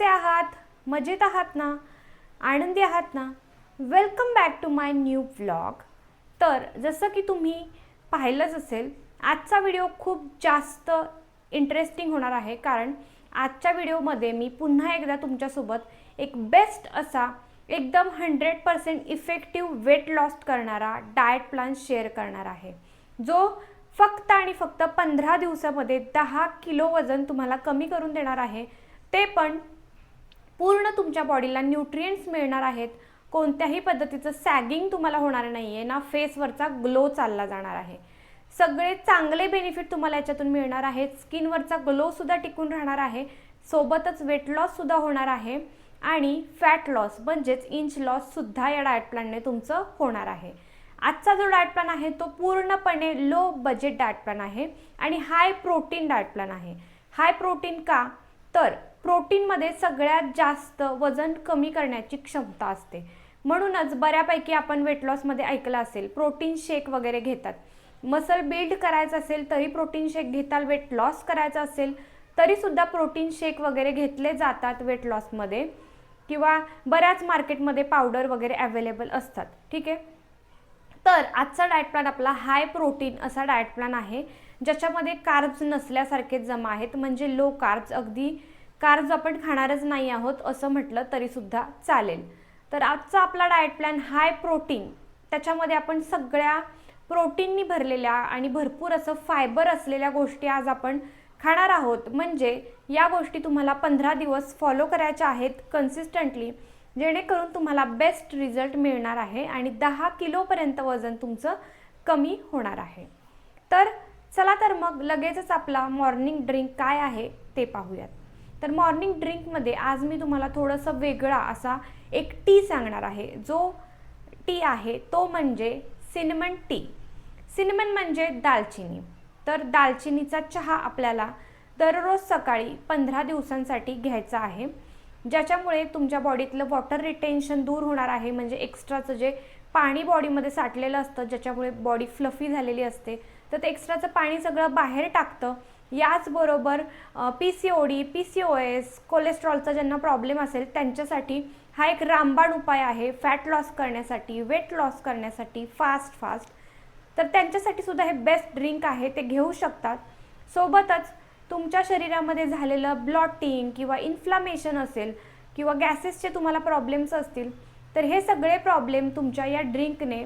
कसे आहात? मजेत आहात ना? आनंदी आहात ना? Welcome back to my new vlog तर जसं की तुम्ही पाहिलंच असेल आजचा व्हिडिओ खूप जास्त इंटरेस्टिंग होणार आहे. कारण आजच्या व्हिडिओमध्ये मी पुन्हा एकदा तुमच्यासोबत एक बेस्ट असा एकदम hundred percent effective weight loss करणारा डाएट प्लॅन शेअर करणार आहे. जो फक्त आणि फक्त पंधरा दिवसामध्ये दहा किलो वजन तुम्हाला कमी करून देणार आहे. ते पण पूर्ण तुमच्या बॉडीला न्यूट्रियंट्स मिळणार आहेत. कोणत्याही पद्धतीचं सॅगिंग तुम्हाला होणार नाही आहे ना फेसवरचा ग्लो चालला जाणार आहे. सगळे चांगले बेनिफिट तुम्हाला याच्यातून मिळणार आहेत. स्किनवरचा ग्लोसुद्धा टिकून राहणार आहे. सोबतच वेट लॉससुद्धा होणार आहे. आणि फॅट लॉस म्हणजेच इंच लॉससुद्धा या डायट प्लॅनने तुमचं होणार आहे. आजचा जो डायट प्लॅन आहे तो पूर्णपणे लो बजेट डायट प्लॅन आहे. आणि हाय प्रोटीन डायट प्लॅन आहे. हाय प्रोटीन का? तर प्रोटीनमध्ये सगळ्यात जास्त वजन कमी करण्याची क्षमता असते. म्हणूनच बऱ्यापैकी आपण वेट लॉसमध्ये ऐकलं असेल प्रोटीन शेक वगैरे घेतात. मसल बिल्ड करायचं असेल तरी प्रोटीन शेक घेताल. वेट लॉस करायचं असेल तरीसुद्धा प्रोटीन शेक वगैरे घेतले जातात वेट लॉसमध्ये किंवा बऱ्याच मार्केटमध्ये पावडर वगैरे अवेलेबल असतात. ठीक आहे? तर आजचा डाएट प्लॅन आपला हाय प्रोटीन असा डाएट प्लॅन आहे ज्याच्यामध्ये कार्ब्स नसल्यासारखे जमा आहेत. म्हणजे लो कार्ब्स अगदी कार्ब्स आपण खाणारच नाही आहोत असं म्हटलं तरीसुद्धा चालेल. तर आजचा आपला डाएट प्लॅन हाय प्रोटीन त्याच्यामध्ये आपण सगळ्या प्रोटीननी भरलेल्या आणि भरपूर असं फायबर असलेल्या गोष्टी आज आपण खाणार आहोत. म्हणजे या गोष्टी तुम्हाला पंधरा दिवस फॉलो करायच्या आहेत कन्सिस्टंटली जेणेकरून तुम्हाला बेस्ट रिझल्ट मिळणार आहे आणि दहा किलोपर्यंत वजन तुमचं कमी होणार आहे. तर चला तर मग लगेचच आपला मॉर्निंग ड्रिंक काय आहे ते पाहूयात. तर मॉर्निंग ड्रिंकमध्ये आज मी तुम्हाला थोडंसं वेगळा असा एक टी सांगणार आहे. जो टी आहे तो म्हणजे सिनेमन टी सिनेमन म्हणजे दालचिनी. तर दालचिनीचा चहा आपल्याला दररोज सकाळी पंधरा दिवसांसाठी घ्यायचा आहे. ज्याच्यामुळे तुमच्या बॉडीतलं वॉटर रिटेन्शन दूर होणार आहे. म्हणजे एक्स्ट्राचं जे पाणी बॉडीमध्ये साठलेलं असतं ज्याच्यामुळे बॉडी फ्लफी झालेली असते तर ते एक्स्ट्राचं पाणी सगळं बाहेर टाकतं. याचबरोबर P C O D P C O S कोलेस्ट्रॉलचा ज्यांना प्रॉब्लेम असेल त्यांच्यासाठी हा एक रामबाण उपाय आहे फॅट लॉस करण्यासाठी वेट लॉस करण्यासाठी फास्ट फास्ट तर त्यांच्यासाठी सुद्धा हे बेस्ट ड्रिंक आहे ते घेऊ शकतात. सोबतच तुमच्या शरीरामध्ये झालेलं ब्लॉटिंग किंवा इन्फ्लामेशन असेल किंवा गॅसेसचे तुम्हाला प्रॉब्लेम्स असतील तर हे सगळे प्रॉब्लेम तुमच्या या ड्रिंकने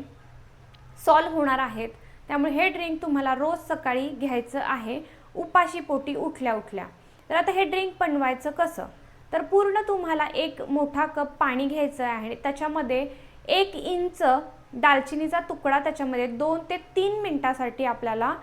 सॉल्व होणार आहेत. त्यामुळे हे ड्रिंक तुम्हाला रोज सकाळी घ्यायचं आहे. उपाशी पोटी उठल्या उठल्या. तर आता हे ड्रिंक बनवायचं कसं? तर पूर्ण तुम्हाला एक मोठा कप पाणी घ्यायचं आहे. त्याच्यामध्ये एक इंच दालचिनीचा तुकडा त्याच्यामध्ये दोन ते तीन मिनटासाठी आपल्याला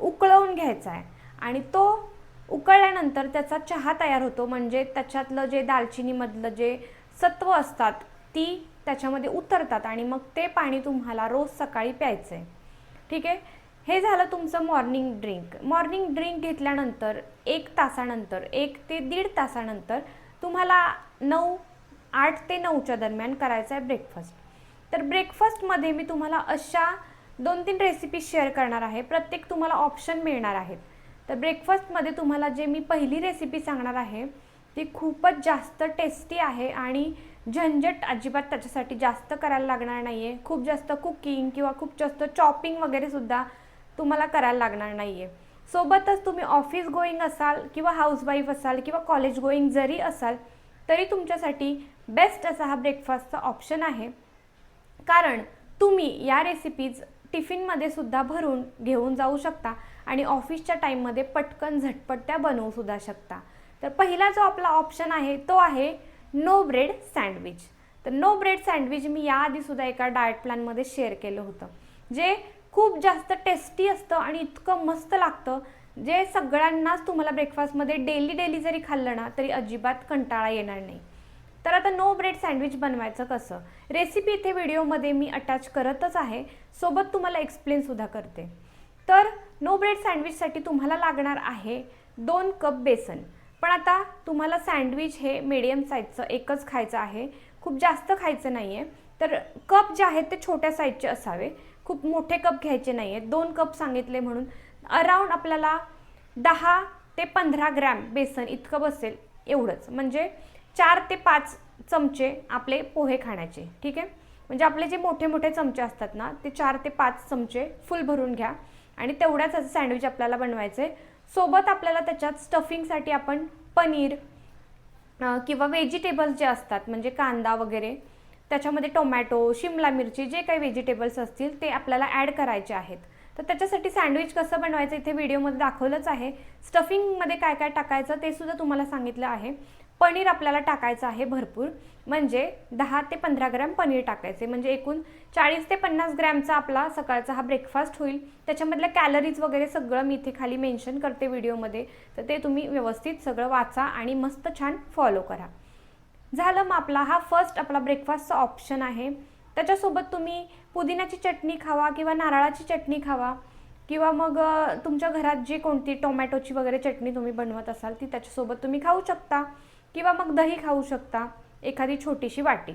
उकळवून घ्यायचा आहे. आणि तो उकळल्यानंतर त्याचा चहा तयार होतो. म्हणजे त्याच्यातलं जे दालचिनीमधलं जे सत्व असतात ती त्याच्यामध्ये उतरतात आणि मग ते पाणी तुम्हाला रोज सकाळी प्यायचं आहे ठीक आहे? हे झालं तुमचं मॉर्निंग ड्रिंक मॉर्निंग ड्रिंक घेतल्यानंतर एक तासानंतर एक ते दीड तासानंतर तुम्हाला नऊ आठ ते नऊच्या दरम्यान करायचं आहे ब्रेकफास्ट तर ब्रेकफास्टमध्ये मी तुम्हाला अशा दोन तीन रेसिपी शेअर करणार आहे. प्रत्येक तुम्हाला ऑप्शन मिळणार आहेत. तर ब्रेकफास्टमध्ये तुम्हाला जे मी पहिली रेसिपी सांगणार आहे ती खूपच जास्त टेस्टी आहे आणि झंझट अजिबात त्याच्यासाठी जास्त करायला लागणार नाही आहे खूप जास्त कुकिंग किंवा खूप जास्त चॉपिंग वगैरेसुद्धा तुम्हाला करायला लागणार नाही आहे सोबतच तुम्ही ऑफिस गोईंग असाल किंवा हाऊसवाईफ असाल किंवा कॉलेज गोईंग जरी असाल तरी तुमच्यासाठी बेस्ट असा हा ब्रेकफास्टचा ऑप्शन आहे. कारण तुम्ही या रेसिपीज टिफिनमध्ये सुद्धा भरून घेऊन जाऊ शकता आणि ऑफिसच्या टाईममध्ये पटकन झटपट त्या बनवू सुद्धा शकता. तर पहिला जो आपला ऑप्शन आहे तो आहे नो ब्रेड सँडविच तर नो ब्रेड सँडविच मी याआधीसुद्धा एका डाएट प्लॅनमध्ये शेअर केलं होतं. जे खूप जास्त टेस्टी असतं आणि इतकं मस्त लागतं. जे सगळ्यांनाच तुम्हाला ब्रेकफास्टमध्ये डेली डेली जरी खाल्लं ना तरी अजिबात कंटाळा येणार नाही. तर आता नो ब्रेड सँडविच बनवायचं कसं? रेसिपी इथे व्हिडिओमध्ये मी अटॅच करतच आहे. सोबत तुम्हाला एक्सप्लेनसुद्धा करते. तर नो ब्रेड सँडविचसाठी तुम्हाला लागणार आहे दोन कप बेसन. पण आता तुम्हाला सँडविच हे मिडियम साईजचं एकच खायचं आहे. खूप जास्त खायचं नाही आहे तर कप जे आहेत ते छोट्या साईजचे असावे. खूप मोठे कप घ्यायचे नाही आहेत दोन कप सांगितले म्हणून. अराऊंड आपल्याला दहा ते पंधरा ग्रॅम बेसन इतकं बसेल एवढंच. म्हणजे चार ते पाच चमचे आपले पोहे खाण्याचे. ठीक आहे? म्हणजे आपले जे मोठे मोठे चमचे असतात ना ते चार ते पाच चमचे फुल भरून घ्या. आणि तेवढ्याच असं सँडविच आपल्याला बनवायचं आहे सोबत आपल्याला त्याच्यात स्टफिंगसाठी आपण पनीर किंवा व्हेजिटेबल्स जे असतात म्हणजे कांदा वगैरे त्याच्यामध्ये टोमॅटो शिमला मिरची जे काही व्हेजिटेबल्स असतील ते आपल्याला ॲड करायचे आहेत. तर त्याच्यासाठी सँडविच कसं बनवायचं इथे व्हिडिओमध्ये दाखवलंच आहे. स्टफिंगमध्ये काय काय टाकायचं ते सुद्धा तुम्हाला सांगितलं आहे. पनीर आपल्याला टाकायचं आहे भरपूर. म्हणजे दहा ते पंधरा ग्रॅम पनीर टाकायचे. म्हणजे एकूण चाळीस ते पन्नास ग्रॅमचा आपला सकाळचा हा ब्रेकफास्ट होईल. त्याच्यामधल्या कॅलरीज वगैरे सगळं मी इथे खाली मेन्शन करते व्हिडिओमध्ये तर ते तुम्ही व्यवस्थित सगळं वाचा आणि मस्त छान फॉलो करा. झालं मग आपला हा फर्स्ट आपला ब्रेकफास्टचा ऑप्शन आहे. त्याच्यासोबत तुम्ही पुदिन्याची चटणी खावा किंवा नारळाची चटणी खावा किंवा मग तुमच्या घरात जी कोणती टोमॅटोची वगैरे चटणी तुम्ही बनवत असाल ती त्याच्यासोबत तुम्ही खाऊ शकता किंवा मग दही खाऊ शकता एखादी छोटीशी वाटी.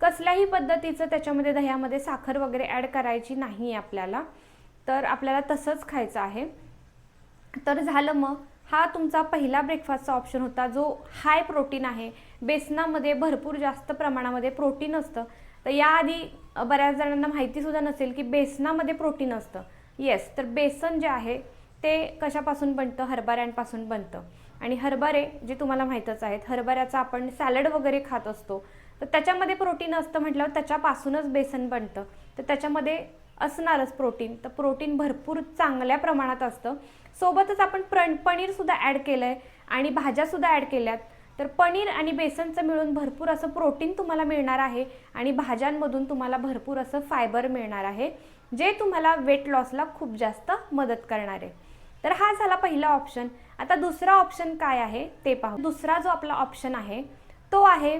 कसल्याही पद्धतीचं त्याच्यामध्ये दह्यामध्ये साखर वगैरे ॲड करायची नाही आहे आपल्याला. तर आपल्याला तसंच खायचं आहे. तर झालं मग हा तुमचा पहिला ब्रेकफास्टचा ऑप्शन होता जो हाय प्रोटीन आहे. बेसनामध्ये भरपूर जास्त प्रमाणामध्ये प्रोटीन असतं. तर याआधी बऱ्याच जणांना माहितीसुद्धा नसेल की बेसनामध्ये प्रोटीन असतं. येस तर बेसन जे आहे ते कशापासून बनतं? हरभऱ्यांपासून बनतं. आणि हरभरे जे तुम्हाला माहीतच आहेत हरभऱ्याचा आपण सॅलड वगैरे खात असतो. तर त्याच्यामध्ये प्रोटीन असतं म्हटल्यावर त्याच्यापासूनच बेसन बनतं. तर त्याच्यामध्ये असणारच प्रोटीन तर प्रोटीन भरपूर चांगल्या प्रमाणात असतं. सोबतच आपण प्र पनीरसुद्धा ॲड केलं आहे आणि भाज्यासुद्धा ॲड केल्यात. तर पनीर आणि बेसनचं मिळून भरपूर असं प्रोटीन तुम्हाला मिळणार आहे आणि भाज्यांमधून तुम्हाला भरपूर असं फायबर मिळणार आहे जे तुम्हाला वेट लॉसला खूप जास्त मदत करणार आहे. तर हा झाला पहिला ऑप्शन आता दुसरा ऑप्शन काय आहे ते पाहू. दुसरा जो आपला ऑप्शन आहे तो आहे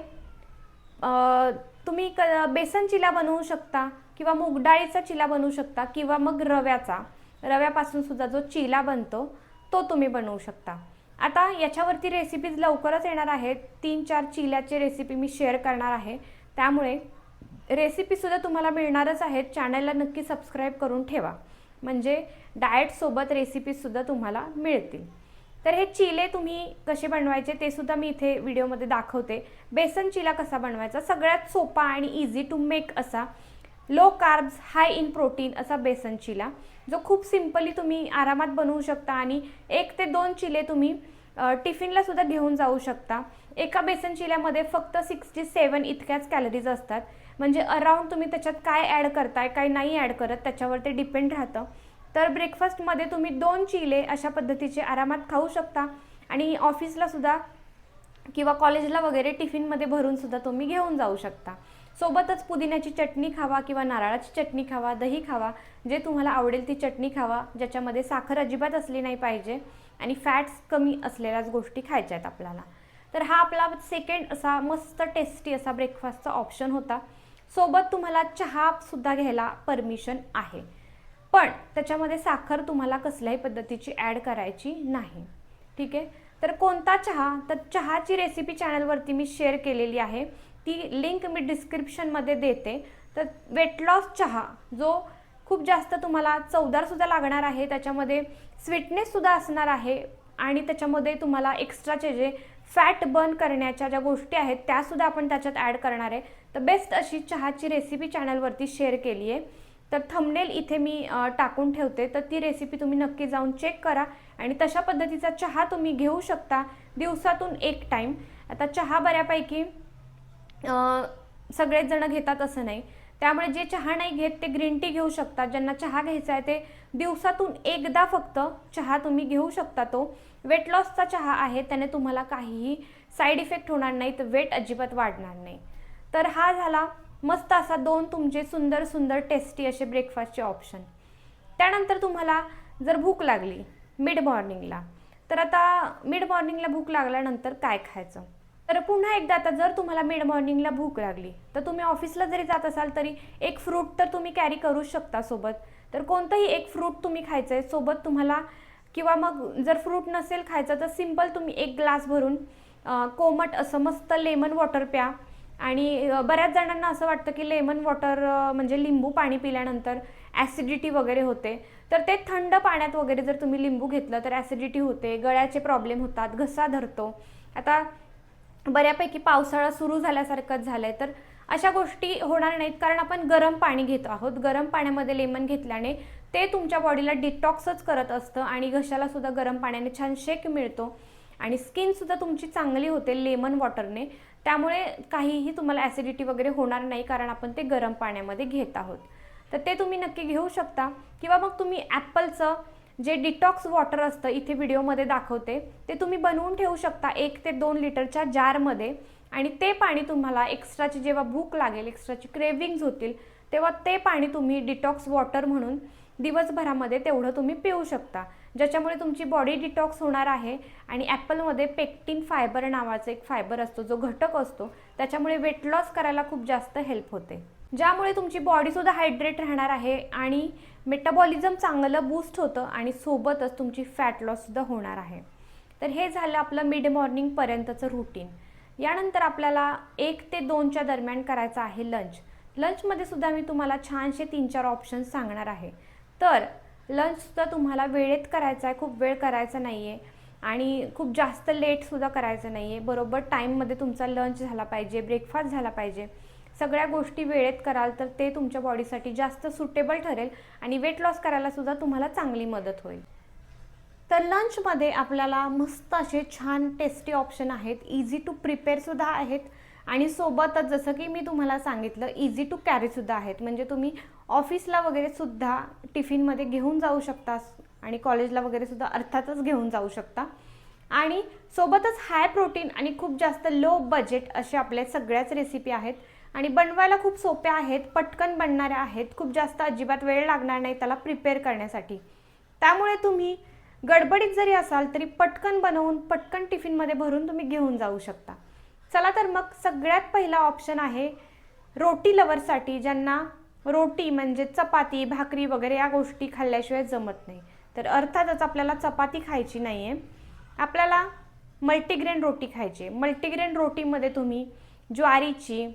तुम्ही क बेसन चिला बनवू शकता किंवा मूगडाळीचा चिला बनवू शकता किंवा मग रव्याचा. रव्यापासून सुद्धा जो चिला बनतो तो तुम्ही बनवू शकता. आता याच्यावरती रेसिपीज लवकरच येणार आहेत. तीन चार चिल्याचे रेसिपी मी शेअर करणार आहे. त्यामुळे रेसिपीसुद्धा तुम्हाला मिळणारच आहेत. चॅनलला नक्की सबस्क्राईब करून ठेवा. म्हणजे डाएटसोबत रेसिपीजसुद्धा तुम्हाला मिळतील. तर हे चिले तुम्ही कसे बनवायचे ते सुद्धा मी इथे व्हिडिओमध्ये दाखवते. बेसन चिला कसा बनवायचा? सगळ्यात सोपा आणि इझी टू मेक असा. Low carbs high in protein असा बेसन चिला. जो खूप सिम्पली तुम्ही आरामात बनवू शकता आणि एक ते दोन चिले तुम्ही टिफिनला सुद्धा घेऊन जाऊ शकता. एका बेसन चिल्यामध्ये फक्त सिक्स्टी सेवन इतक्याच कॅलरीज असतात. म्हणजे अराऊंड तुम्ही त्याच्यात काय ॲड करताय काय नाही ॲड करत त्याच्यावर ते डिपेंड राहतं. तर ब्रेकफास्टमध्ये तुम्ही दोन चिले अशा पद्धतीचे आरामात खाऊ शकता आणि ऑफिसला सुद्धा किंवा कॉलेजला वगैरे टिफिनमध्ये भरून सुद्धा तुम्ही घेऊन जाऊ शकता. सोबतच पुदिन्याची चटणी खावा किंवा नारळाची चटणी खावा दही खावा जे तुम्हाला आवडेल ती चटणी खावा ज्याच्यामध्ये साखर अजिबात असली नाही पाहिजे आणि फॅट्स कमी असलेल्याच गोष्टी खायच्या आहेत आपल्याला. तर हा आपला सेकंड असा मस्त टेस्टी असा ब्रेकफास्टचा ऑप्शन होता. सोबत तुम्हाला चहा सुद्धा घ्यायला परमिशन आहे. पण त्याच्यामध्ये साखर तुम्हाला कसल्याही पद्धतीची ॲड करायची नाही. ठीक आहे? तर कोणता चहा? तर चहाची रेसिपी चॅनलवरती मी शेअर केलेली आहे. ती लिंक मी डिस्क्रिप्शनमध्ये देते. तर वेट लॉस चहा जो खूप जास्त तुम्हाला चवदारसुद्धा लागणार आहे त्याच्यामध्ये स्वीटनेससुद्धा असणार आहे आणि त्याच्यामध्ये तुम्हाला एक्स्ट्राचे जे फॅट बर्न करण्याच्या ज्या गोष्टी आहेत त्यासुद्धा आपण त्याच्यात ॲड करणार आहे. तर बेस्ट अशी चहाची रेसिपी चॅनलवरती शेअर केली आहे. तर थंबनेल इथे मी टाकून ठेवते. तर ती रेसिपी तुम्ही नक्की जाऊन चेक करा आणि तशा पद्धतीचा चहा तुम्ही घेऊ शकता दिवसातून एक टाईम आता चहा बऱ्यापैकी सगळेच जण घेतात असं नाही. त्यामुळे जे चहा नाही घेत ते ग्रीन टी घेऊ शकतात. ज्यांना चहा घ्यायचा आहे ते दिवसातून एकदा फक्त चहा तुम्ही घेऊ शकता तो. वेट लॉसचा चहा आहे त्याने तुम्हाला काहीही साईड इफेक्ट होणार नाही तर वेट अजिबात वाढणार नाही. तर हा झाला मस्त असा दोन तुमचे सुंदर सुंदर टेस्टी असे ब्रेकफास्टचे ऑप्शन त्यानंतर तुम्हाला जर भूक लागली मिड मॉर्निंगला तर आता मिड मॉर्निंगला भूक लागल्यानंतर काय खायचं? तर पुन्हा एकदा आता जर तुम्हाला मिड मॉर्निंगला भूक लागली तर तुम्ही ऑफिसला जरी जात असाल तरी एक फ्रूट तर तुम्ही कॅरी करू शकता सोबत. तर कोणतंही एक फ्रूट तुम्ही खायचं आहे सोबत तुम्हाला किंवा मग जर फ्रूट नसेल खायचं तर सिंपल तुम्ही एक ग्लास भरून कोमट असं मस्त लेमन वॉटर प्या. आणि बऱ्याच जणांना असं वाटतं की लेमन वॉटर म्हणजे लिंबू पाणी पिल्यानंतर ॲसिडिटी वगैरे होते. तर ते थंड पाण्यात वगैरे जर तुम्ही लिंबू घेतलं तर ॲसिडिटी होते गळ्याचे प्रॉब्लेम होतात घसा धरतो. आता बऱ्यापैकी पावसाळा सुरू झाल्यासारखंच झालं आहे तर अशा गोष्टी होणार नाहीत. कारण आपण गरम पाणी घेत आहोत. गरम पाण्यामध्ये लेमन घेतल्याने ते तुमच्या बॉडीला डिटॉक्सच करत असतं आणि घशाला सुद्धा गरम पाण्याने छान शेक मिळतो. आणि स्किनसुद्धा तुमची चांगली होते लेमन वॉटरने. त्यामुळे काहीही तुम्हाला ॲसिडिटी वगैरे होणार नाही कारण आपण ते गरम पाण्यामध्ये घेत आहोत. तर ते तुम्ही नक्की घेऊ शकता. किंवा मग तुम्ही ॲपलचं जे डिटॉक्स वॉटर असतं इथे व्हिडिओमध्ये दाखवते ते तुम्ही बनवून ठेवू शकता एक ते दोन लिटरच्या जारमध्ये आणि ते पाणी तुम्हाला एक्स्ट्राची जेव्हा भूक लागेल एक्स्ट्राची क्रेविंग्ज होतील तेव्हा ते पाणी तुम्ही डिटॉक्स वॉटर म्हणून दिवसभरामध्ये तेवढं तुम्ही पिऊ शकता. ज्याच्यामुळे तुमची बॉडी डिटॉक्स होणार आहे आणि ॲपलमध्ये पेक्टिन फायबर नावाचा एक फायबर असतो जो घटक असतो त्याच्यामुळे वेट लॉस करायला खूप जास्त हेल्प होते. ज्यामुळे तुमची बॉडीसुद्धा हायड्रेट राहणार आहे आणि मेटाबॉलिझम चांगलं बूस्ट होतं आणि सोबतच तुमची फॅट लॉससुद्धा होणार आहे. तर हे झालं आपलं मिड मॉर्निंगपर्यंतचं रुटीन यानंतर आपल्याला एक ते दोनच्या दरम्यान करायचं आहे लंच लंचमध्ये सुद्धा मी तुम्हाला छानसे तीन चार ऑप्शन्स सांगणार आहे. तर लंचसुद्धा तुम्हाला वेळेत करायचा आहे खूप वेळ करायचा नाही आहे आणि खूप जास्त लेटसुद्धा करायचं नाही आहे बरोबर टाईममध्ये तुमचा लंच झाला पाहिजे ब्रेकफास्ट झाला पाहिजे. सगळ्या गोष्टी वेळेत कराल तर ते तुमच्या बॉडीसाठी जास्त सुटेबल ठरेल आणि वेट लॉस करायलासुद्धा तुम्हाला चांगली मदत होईल. तर लंचमध्ये आपल्याला मस्त असे छान टेस्टी ऑप्शन आहेत इझी टू प्रिपेअरसुद्धा आहेत. आणि सोबतच जसं की मी तुम्हाला सांगितलं इझी टू कॅरीसुद्धा आहेत. म्हणजे तुम्ही ऑफिसला वगैरे सुद्धा टिफिनमध्ये घेऊन जाऊ शकता आणि कॉलेजला वगैरे सुद्धा अर्थातच घेऊन जाऊ शकता. आणि सोबतच हाय प्रोटीन आणि खूप जास्त लो बजेट असे आपल्या सगळ्याच रेसिपी आहेत. आणि बनवायला खूप सोप्या आहेत पटकन बनणाऱ्या आहेत. खूप जास्त अजिबात वेळ लागणार नाही त्याला प्रिपेअर करण्यासाठी. त्यामुळे तुम्ही गडबडीत जरी असाल तरी पटकन बनवून पटकन टिफिनमध्ये भरून तुम्ही घेऊन जाऊ शकता. चला तर मग सगळ्यात पहिला ऑप्शन आहे रोटी लवरसाठी ज्यांना रोटी म्हणजे चपाती भाकरी वगैरे या गोष्टी खाल्ल्याशिवाय जमत नाही. तर अर्थातच आपल्याला चपाती खायची नाही आहे आपल्याला मल्टीग्रेन रोटी खायची आहे. मल्टीग्रेन रोटीमध्ये तुम्ही ज्वारीची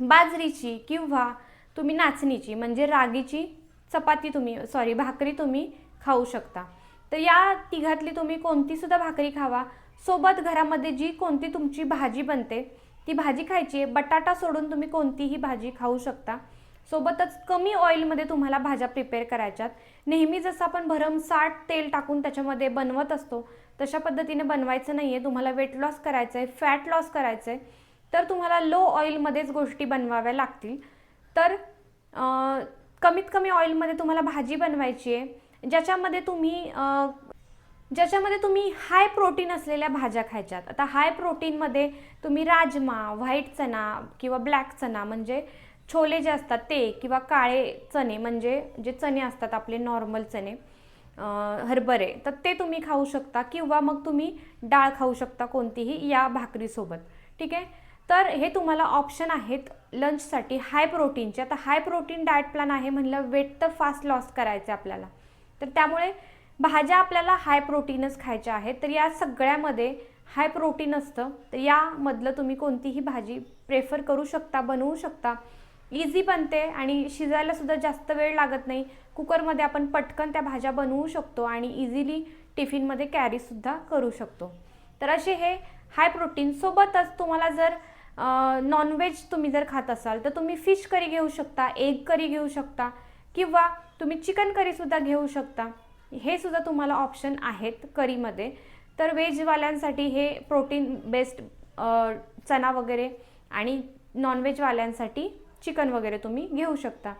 बाजरीची किंवा तुम्ही नाचणीची म्हणजे रागीची चपाती तुम्ही सॉरी भाकरी तुम्ही खाऊ शकता. तर या तिघातली तुम्ही कोणतीसुद्धा भाकरी खावा. सोबत घरामध्ये जी कोणती तुमची भाजी बनते ती भाजी खायची आहे. बटाटा सोडून तुम्ही कोणतीही भाजी खाऊ शकता. सोबतच कमी ऑइलमध्ये तुम्हाला भाज्या प्रिपेअर करायच्यात. नेहमी जसं आपण भरमसाठ तेल टाकून त्याच्यामध्ये बनवत असतो तशा पद्धतीने बनवायचं नाही आहे तुम्हाला वेट लॉस करायचं आहे फॅट लॉस करायचं आहे तर तुम्हाला लो ऑइलमध्येच गोष्टी बनवाव्या लागतील. तर कमीत कमी ऑइलमध्ये तुम्हाला भाजी बनवायची आहे. ज्याच्यामध्ये तुम्ही ज्याच्यामध्ये तुम्ही हाय प्रोटीन असलेल्या भाज्या खायच्यात. आता हाय प्रोटीनमध्ये तुम्ही राजमा व्हाईट चणा किंवा ब्लॅक चणा म्हणजे छोले जे असतात ते किंवा काळे चणे म्हणजे जे चणे असतात आपले नॉर्मल चणे हरभरे तर ते तुम्ही खाऊ शकता किंवा मग तुम्ही डाळ खाऊ शकता कोणतीही या भाकरीसोबत. ठीक आहे? तर हे तुम्हाला ऑप्शन आहेत लंचसाठी हाय प्रोटीनचे आता हाय प्रोटीन डाएट प्लॅन आहे म्हणलं वेट तर फास्ट लॉस करायचं आपल्याला. तर त्यामुळे भाज्या आपल्याला हाय प्रोटीनच खायच्या आहेत तर या सगळ्यामध्ये हाय प्रोटीन असतं. तर यामधलं तुम्ही कोणतीही भाजी प्रेफर करू शकता बनवू शकता. इझी बनते आणि शिजायलासुद्धा जास्त वेळ लागत नाही. कुकरमध्ये आपण पटकन त्या भाज्या बनवू शकतो आणि इझिली टिफिनमध्ये कॅरीसुद्धा करू शकतो. तर असे हे हाय प्रोटीन सोबतच तुम्हाला जर नॉनव्हेज तुम्ही जर खात असाल तर तुम्ही फिश करी घेऊ शकता एग करी घेऊ शकता किंवा तुम्ही चिकन करीसुद्धा घेऊ शकता. हे सुद्धा तुम्हाला ऑप्शन आहेत करीमध्ये. तर व्हेजवाल्यांसाठी हे प्रोटीन बेस्ड चना वगैरे आणि नॉनव्हेजवाल्यांसाठी चिकन वगैरे तुम्ही घेऊ शकता.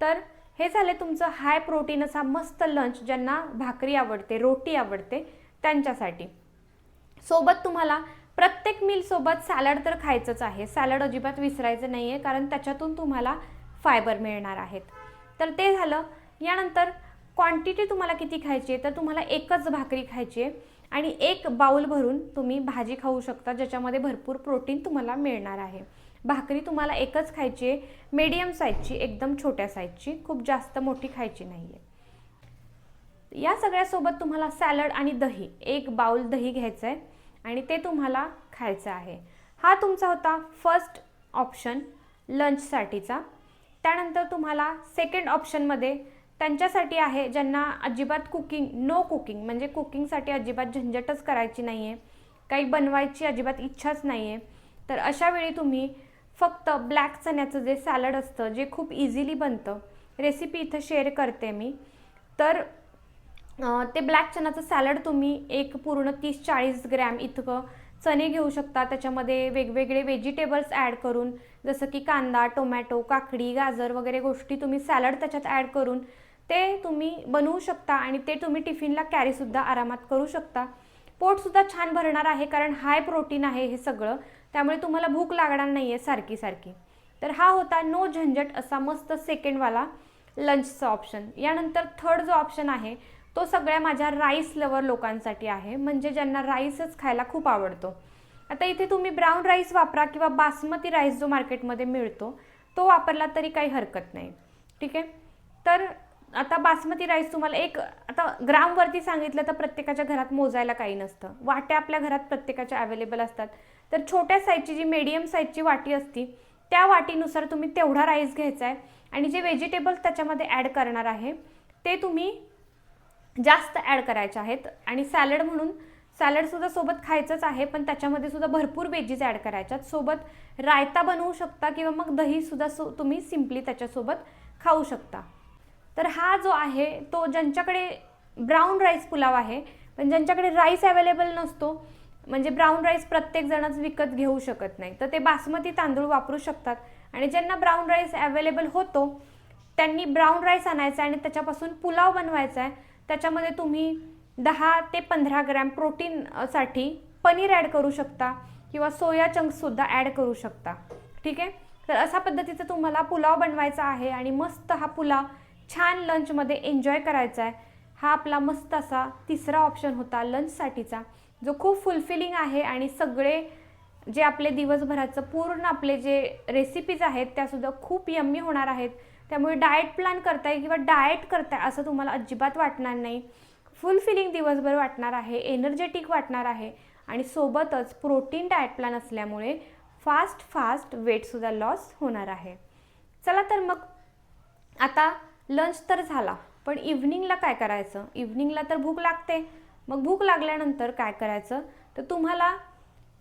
तर हे झाले तुमचं हाय प्रोटीन असा मस्त लंच ज्यांना भाकरी आवडते रोटी आवडते त्यांच्यासाठी. सोबत तुम्हाला प्रत्येक मीलसोबत सॅलड तर खायचंच आहे. सॅलड अजिबात विसरायचं नाही आहे कारण त्याच्यातून तुम्हाला फायबर मिळणार आहेत. तर ते झालं. यानंतर क्वांटिटी तुम्हाला किती खायची आहे तर तुम्हाला एकच भाकरी खायची आहे आणि एक बाऊल भरून तुम्ही भाजी खाऊ शकता ज्याच्यामध्ये भरपूर प्रोटीन तुम्हाला मिळणार आहे. भाकरी तुम्हाला एकच खायची आहे मीडियम साईजची एकदम छोट्या साईजची खूप जास्त मोठी खायची नाही आहे या सगळ्यासोबत तुम्हाला सॅलड आणि दही एक बाऊल दही घ्यायचं आहे आणि ते तुम्हाला खायचं आहे. हा तुमचा होता फर्स्ट ऑप्शन लंचसाठीचा त्यानंतर तुम्हाला सेकंड ऑप्शनमध्ये त्यांच्यासाठी आहे ज्यांना अजिबात कुकिंग नो कुकिंग म्हणजे कुकिंगसाठी अजिबात झंझटच करायची नाही आहे काही बनवायची अजिबात इच्छाच नाही आहे तर अशावेळी तुम्ही फक्त ब्लॅक चण्याचं जे सॅलड असतं जे खूप इझिली बनतं रेसिपी इथं शेअर करते मी. तर ते ब्लॅक चण्याचं सॅलड तुम्ही एक पूर्ण तीस चाळीस ग्रॅम इतकं चणे घेऊ शकता. त्याच्यामध्ये वेगवेगळे व्हेजिटेबल्स ॲड करून जसं की कांदा टोमॅटो काकडी गाजर वगैरे गोष्टी तुम्ही सॅलड त्याच्यात ॲड करून ते तुम्ही बनवू शकता आणि ते तुम्ही टिफिनला कॅरीसुद्धा आरामात करू शकता. पोटसुद्धा छान भरणार आहे कारण हाय प्रोटीन आहे हे सगळं. त्यामुळे तुम्हाला भूक लागणार नाही आहे सारखी सारखी. तर हा होता नो झंझट असा मस्त सेकंडवाला लंचचा ऑप्शन यानंतर थर्ड जो ऑप्शन आहे तो सगळ्या माझ्या राईस लवर लोकांसाठी आहे. म्हणजे ज्यांना राईसच खायला खूप आवडतो. आता इथे तुम्ही ब्राऊन राईस वापरा किंवा बासमती राईस जो मार्केटमध्ये मिळतो तो वापरला तरी काही हरकत नाही. ठीक आहे? तर आता बासमती राईस तुम्हाला एक आता ग्रामवरती सांगितलं तर प्रत्येकाच्या घरात मोजायला काही नसतं. वाट्या आपल्या घरात प्रत्येकाच्या अवेलेबल असतात. तर छोट्या साईजची जी मीडियम साईजची वाटी असती त्या वाटीनुसार तुम्ही तेवढा राईस घ्यायचा आहे आणि जे व्हेजिटेबल्स त्याच्यामध्ये ॲड करणार आहे ते तुम्ही जास्त ॲड करायचे आहेत. आणि सॅलड म्हणून सॅलडसुद्धा सोबत खायचंच आहे पण त्याच्यामध्ये सुद्धा भरपूर वेजीज ॲड करायच्यात सोबत रायता बनवू शकता किंवा मग दहीसुद्धा सो तुम्ही सिम्पली त्याच्यासोबत खाऊ शकता. तर हा जो आहे तो ज्यांच्याकडे ब्राऊन राईस पुलाव आहे पण ज्यांच्याकडे राईस अवेलेबल नसतो म्हणजे ब्राऊन राईस प्रत्येक जणच विकत घेऊ शकत नाही. तर ते बासमती तांदूळ वापरू शकतात. आणि ज्यांना ब्राऊन राईस अवेलेबल होतो त्यांनी ब्राऊन राईस आणायचा आणि त्याच्यापासून पुलाव बनवायचा आहे. त्याच्यामध्ये तुम्ही दहा ते पंधरा ग्रॅम प्रोटीनसाठी पनीर ॲड करू शकता किंवा सोया चंक्ससुद्धा ॲड करू शकता. ठीक आहे? तर अशा पद्धतीचा तुम्हाला पुलाव बनवायचा आहे आणि मस्त हा पुलाव छान लंचमध्ये एन्जॉय करायचा आहे हा आपला मस्त असा तिसरा ऑप्शन होता लंचसाठीचा जो खूप फुलफिलिंग आहे आणि सगळे जे आपले दिवसभराचं पूर्ण आपले जे रेसिपीज आहेत त्यासुद्धा खूप यम्मी होणार आहेत. त्यामुळे डाएट प्लॅन करताय किंवा डाएट करताय असं तुम्हाला अजिबात वाटणार नाही. फुलफिलिंग दिवसभर वाटणार आहे एनर्जेटिक वाटणार आहे. आणि सोबतच प्रोटीन डाएट प्लॅन असल्यामुळे फास्ट फास्ट वेटसुद्धा लॉस होणार आहे. चला तर मग आता लंच तर झाला पण इव्हनिंगला काय करायचं? इव्हनिंगला तर भूक लागते. मग भूक लागल्यानंतर काय करायचं? तर तुम्हाला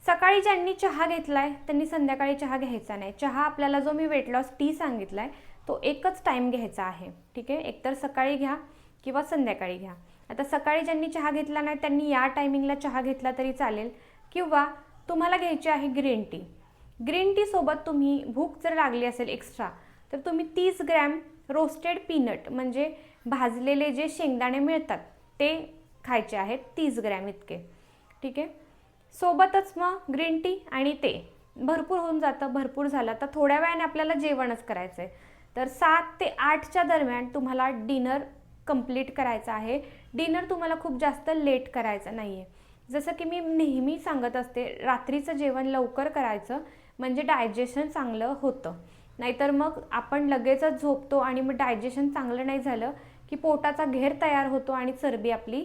सकाळी ज्यांनी चहा घेतला आहे त्यांनी संध्याकाळी चहा घ्यायचा नाही. चहा आपल्याला जो मी वेट लॉस टी सांगितला आहे तो एकच टाईम घ्यायचा आहे. ठीक आहे? एकतर सकाळी घ्या किंवा संध्याकाळी घ्या. आता सकाळी ज्यांनी चहा घेतला नाही त्यांनी या टायमिंगला चहा घेतला तरी चालेल. किंवा तुम्हाला घ्यायची आहे ग्रीन टी ग्रीन टीसोबत तुम्ही भूक जर लागली असेल एक्स्ट्रा तर तुम्ही तीस ग्रॅम रोस्टेड पीनट म्हणजे भाजलेले जे शेंगदाणे मिळतात ते खायचे आहेत तीस ग्रॅम इतके. ठीक आहे? सोबतच मग ग्रीन टी आणि ते. भरपूर होऊन जातं भरपूर झालं. तर थोड्या वेळाने आपल्याला जेवणच करायचं आहे तर सात ते आठच्या दरम्यान तुम्हाला डिनर कंप्लीट करायचं आहे. डिनर तुम्हाला खूप जास्त लेट करायचं नाही आहे जसं की मी नेहमी सांगत असते रात्रीचं जेवण लवकर करायचं म्हणजे डायजेशन चांगलं होतं. नाहीतर मग आपण लगेचच झोपतो आणि मग डायजेशन चांगलं नाही झालं की पोटाचा घेर तयार होतो आणि चरबी आपली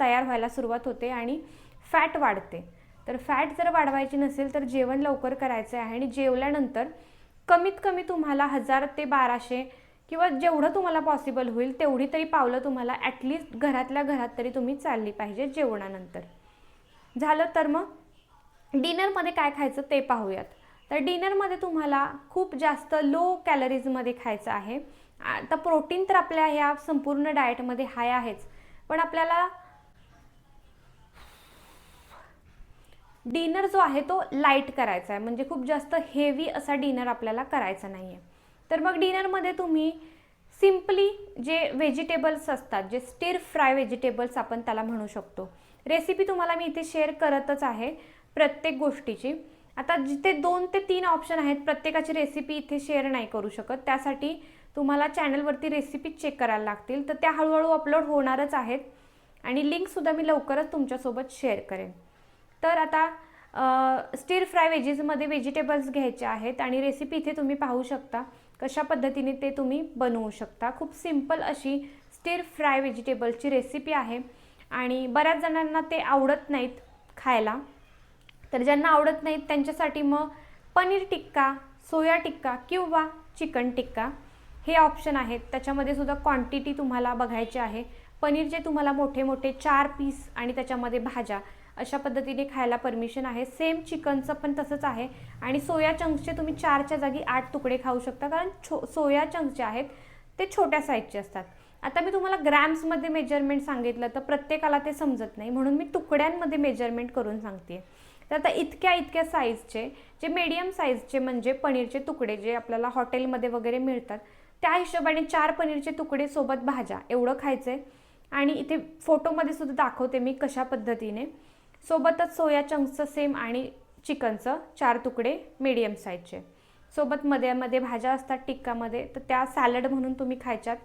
तयार व्हायला सुरुवात होते आणि फॅट वाढते. तर फॅट जर वाढवायची नसेल तर जेवण लवकर करायचं आहे आणि जेवल्यानंतर कमीत कमी तुम्हाला हजार ते बाराशे किंवा जेवढं तुम्हाला पॉसिबल होईल तेवढी तरी पावलं तुम्हाला ॲटलिस्ट घरातल्या घरात तरी तुम्ही चालली पाहिजे जेवणानंतर. झालं तर मग डिनरमध्ये काय खायचं ते पाहूयात. तर डिनरमध्ये तुम्हाला खूप जास्त लो कॅलरीजमध्ये खायचं आहे. आता प्रोटीन तर आपल्या ह्या संपूर्ण डाएटमध्ये हाय आहेच. पण आपल्याला डिनर जो आहे तो लाइट करायचा आहे. म्हणजे खूप जास्त हेवी असा डिनर आपल्याला करायचा नाही आहे तर मग डिनरमध्ये तुम्ही सिम्पली जे व्हेजिटेबल्स असतात जे स्टीर फ्राय व्हेजिटेबल्स आपण त्याला म्हणू शकतो. रेसिपी तुम्हाला मी इथे शेअर करतच आहे प्रत्येक गोष्टीची. आता जिथे दोन ते तीन ऑप्शन आहेत प्रत्येकाची रेसिपी इथे शेअर नाही करू शकत. त्यासाठी तुम्हाला चॅनलवरती रेसिपी चेक करायला लागतील. तर त्या हळूहळू अपलोड होणारच आहेत. आणि लिंकसुद्धा मी लवकरच तुमच्यासोबत शेअर करेन. तर आता स्टीर फ्राय वेजीसमध्ये व्हेजिटेबल्स घ्यायचे आहेत आणि रेसिपी इथे तुम्ही पाहू शकता. कशा पद्धतीने ते तुम्ही बनवू शकता. खूप सिंपल अशी स्टीर फ्राय व्हेजिटेबल्सची रेसिपी आहे. आणि बऱ्याच जणांना ते आवडत नाहीत खायला. तर ज्यांना आवडत नाहीत त्यांच्यासाठी मग पनीर टिक्का सोया टिक्का किंवा चिकन टिक्का हे ऑप्शन आहेत. त्याच्यामध्ये सुद्धा क्वांटिटी तुम्हाला बघायची आहे. पनीरचे तुम्हाला मोठे मोठे चार पीस आणि त्याच्यामध्ये भाज्या अशा पद्धतीने खायला परमिशन आहे. सेम चिकनचं पण तसंच आहे. आणि सोया चंक्सचे तुम्ही चारच्या जागी आठ तुकडे खाऊ शकता. कारण छो सोया चंक्स जे आहेत ते छोट्या साईजचे असतात. आता मी तुम्हाला ग्रॅम्समध्ये मेजरमेंट सांगितलं तर प्रत्येकाला ते समजत नाही. म्हणून मी तुकड्यांमध्ये मेजरमेंट करून सांगते तर आता इतक्या इतक्या साईजचे जे मीडियम साईजचे म्हणजे पनीरचे तुकडे जे आपल्याला हॉटेलमध्ये वगैरे मिळतात त्या हिशोबाने चार पनीरचे तुकडे सोबत भाज्या एवढं खायचं आहे आणि इथे फोटोमध्ये सुद्धा दाखवते मी कशा पद्धतीने. सोबतच सोया चंक्सचं सेम आणि चिकनचं चार तुकडे मीडियम साईजचे सोबत मध्ये मध्ये भाज्या असतात टिक्कामध्ये तर त्या सॅलड म्हणून तुम्ही खायच्यात.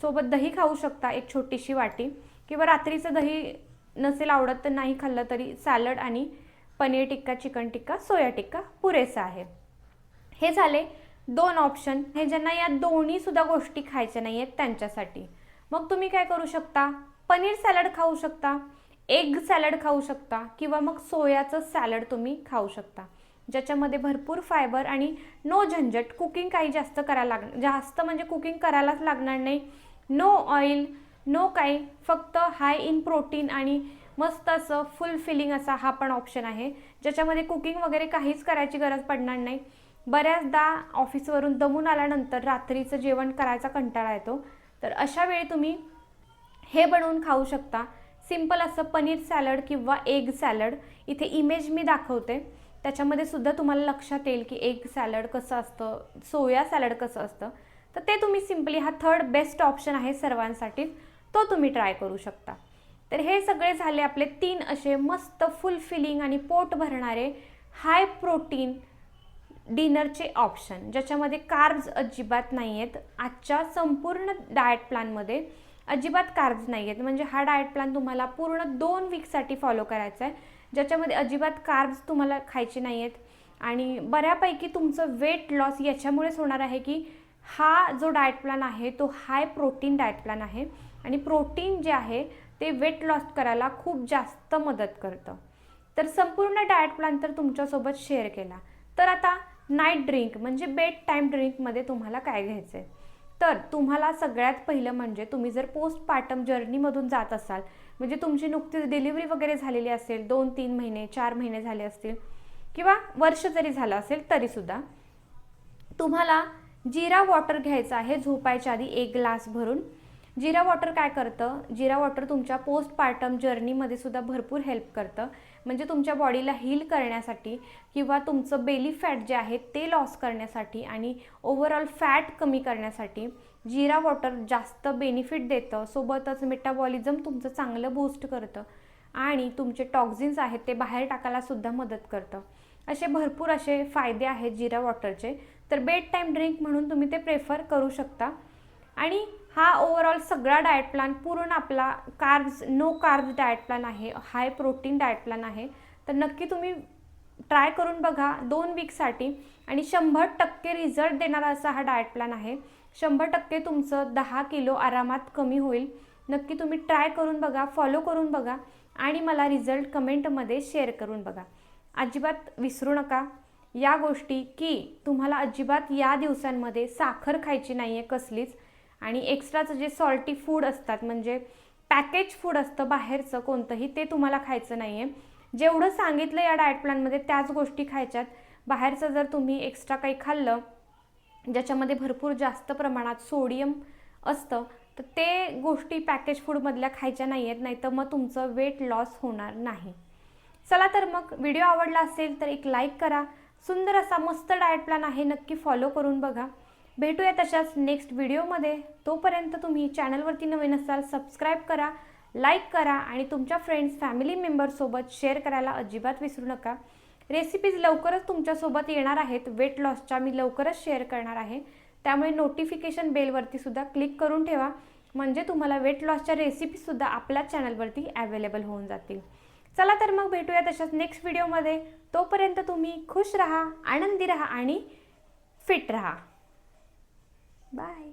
सोबत दही खाऊ शकता एक छोटीशी वाटी. किंवा रात्रीचं दही नसेल आवडत तर नाही खाल्लं तरी सॅलड आणि पनीर टिक्का चिकन टिक्का सोया टिक्का पुरेसा आहे. हे झाले दोन ऑप्शन हे ज्यांना या दोन्हीसुद्धा गोष्टी खायच्या नाही आहेत त्यांच्यासाठी. मग तुम्ही काय करू शकता? पनीर सॅलड खाऊ शकता एग सॅलड खाऊ शकता किंवा मग सोयाचं सॅलड तुम्ही खाऊ शकता. ज्याच्यामध्ये भरपूर फायबर आणि नो झंझट कुकिंग काही जास्त करायला लाग जास्त म्हणजे कुकिंग करायलाच लागणार नाही. नो ऑइल नो काही. फक्त हाय इन प्रोटीन आणि मस्त असं फुल फिलिंग असा हा पण ऑप्शन आहे. ज्याच्यामध्ये कुकिंग वगैरे काहीच करायची गरज पडणार नाही. बऱ्याचदा ऑफिसवरून दमून आल्यानंतर रात्रीचं जेवण करायचा कंटाळा येतो. तर अशा वेळी तुम्ही हे बनवून खाऊ शकता. सिंपल असं पनीर सॅलड किंवा एग सॅलड इथे इमेज मी दाखवते. त्याच्यामध्ये सुद्धा तुम्हाला लक्षात येईल की एग सॅलड कसं असतं सोया सॅलड कसं असतं. तर ते तुम्ही सिम्पली हा थर्ड बेस्ट ऑप्शन आहे सर्वांसाठी. तो तुम्ही ट्राय करू शकता. तर हे सगळे झाले आपले तीन असे मस्त फुल फिलिंग आणि पोट भरणारे हाय प्रोटीन डिनरचे ऑप्शन ज्याच्यामध्ये कार्ब्स अजिबात नाही आहेत आजच्या संपूर्ण डाएट प्लॅनमध्ये अजिबात कार्ब्स नाही आहेत म्हणजे हा डाएट प्लॅन तुम्हाला पूर्ण दोन वीकसाठी फॉलो करायचा आहे. ज्याच्यामध्ये अजिबात कार्ब्स तुम्हाला खायचे नाही आहेत आणि बऱ्यापैकी तुमचं वेट लॉस याच्यामुळेच होणार आहे की हा जो डाएट प्लॅन आहे तो हाय प्रोटीन डाएट प्लॅन आहे. आणि प्रोटीन जे आहे ते वेट लॉस करायला खूप जास्त मदत करतं. तर संपूर्ण डाएट प्लॅन तर तुमच्यासोबत शेअर केला. तर आता नाईट ड्रिंक म्हणजे बेड टाईम ड्रिंकमध्ये तुम्हाला काय घ्यायचं आहे तर तुम्हाला सगळ्यात पहिलं म्हणजे तुम्ही जर पोस्ट पार्टम जर्नीमधून जात असाल म्हणजे तुमची नुकतीच डिलिव्हरी वगैरे झालेली असेल दोन तीन महिने चार महिने झाले असतील किंवा वर्ष जरी झालं असेल तरीसुद्धा तुम्हाला जिरा वॉटर घ्यायचं आहे झोपायच्या आधी एक ग्लास भरून जिरा वॉटर काय करतं? जिरा वॉटर तुमच्या पोस्ट पार्टम जर्नीमध्ये सुद्धा भरपूर हेल्प करतं. म्हणजे तुमच्या बॉडीला हील करण्यासाठी किंवा तुमचं बेली फॅट जे आहे ते लॉस करण्यासाठी आणि ओव्हरऑल फॅट कमी करण्यासाठी जिरा वॉटर जास्त बेनिफिट देतं. सोबतच मेटाबॉलिझम तुमचं चांगलं बूस्ट करतं. आणि तुमचे टॉक्झिन्स आहेत ते बाहेर टाकायला सुद्धा मदत करतं. असे भरपूर असे फायदे आहेत जिरा वॉटरचे. तर बेड टाईम ड्रिंक म्हणून तुम्ही ते प्रेफर करू शकता. आणि हा ओव्हरऑल सगळा डाएट प्लॅन पूर्ण आपला carbs no carbs diet plan आहे हाय प्रोटीन डाएट प्लॅन आहे. तर नक्की तुम्ही ट्राय करून बघा दोन वीकसाठी आणि शंभर टक्के रिझल्ट देणारा असा हा डाएट प्लॅन आहे. शंभर टक्के तुमचं दहा किलो आरामात कमी होईल. नक्की तुम्ही ट्राय करून बघा फॉलो करून बघा आणि मला रिझल्ट कमेंटमध्ये शेअर करून बघा. अजिबात विसरू नका. या गोष्टी की तुम्हाला अजिबात या दिवसांमध्ये साखर खायची नाही आहे कसलीच. आणि एक्स्ट्राचं जे सॉल्टी फूड असतात म्हणजे पॅकेज फूड असतं बाहेरचं कोणतंही ते तुम्हाला खायचं नाही आहे जेवढं सांगितलं या डाएट प्लॅनमध्ये त्याच गोष्टी खायच्यात. बाहेरचं जर तुम्ही एक्स्ट्रा काही खाल्लं ज्याच्यामध्ये भरपूर जास्त प्रमाणात सोडियम असतं तर ते गोष्टी पॅकेज फूडमधल्या खायच्या नाही आहेत नाही तर मग तुमचं वेट लॉस होणार नाही. चला तर मग व्हिडिओ आवडला असेल तर एक लाईक करा. सुंदर असा मस्त डाएट प्लॅन आहे नक्की फॉलो करून बघा. भेटूया तशाच नेक्स्ट व्हिडिओमध्ये तोपर्यंत तुम्ही चॅनलवरती नवीन असाल सबस्क्राईब करा लाईक करा आणि तुमच्या फ्रेंड्स फॅमिली मेंबरसोबत शेअर करायला अजिबात विसरू नका. रेसिपीज लवकरच तुमच्यासोबत येणार आहेत. वेट लॉसच्या मी लवकरच शेअर करणार आहे. त्यामुळे नोटिफिकेशन बेलवरती सुद्धा क्लिक करून ठेवा. म्हणजे तुम्हाला वेट लॉसच्या रेसिपीसुद्धा आपल्या चॅनलवरती अवेलेबल होऊन जातील. चला तर मग भेटूया तशाच नेक्स्ट व्हिडिओमध्ये तोपर्यंत तुम्ही खुश राहा आनंदी राहा आणि फिट राहा. Bye.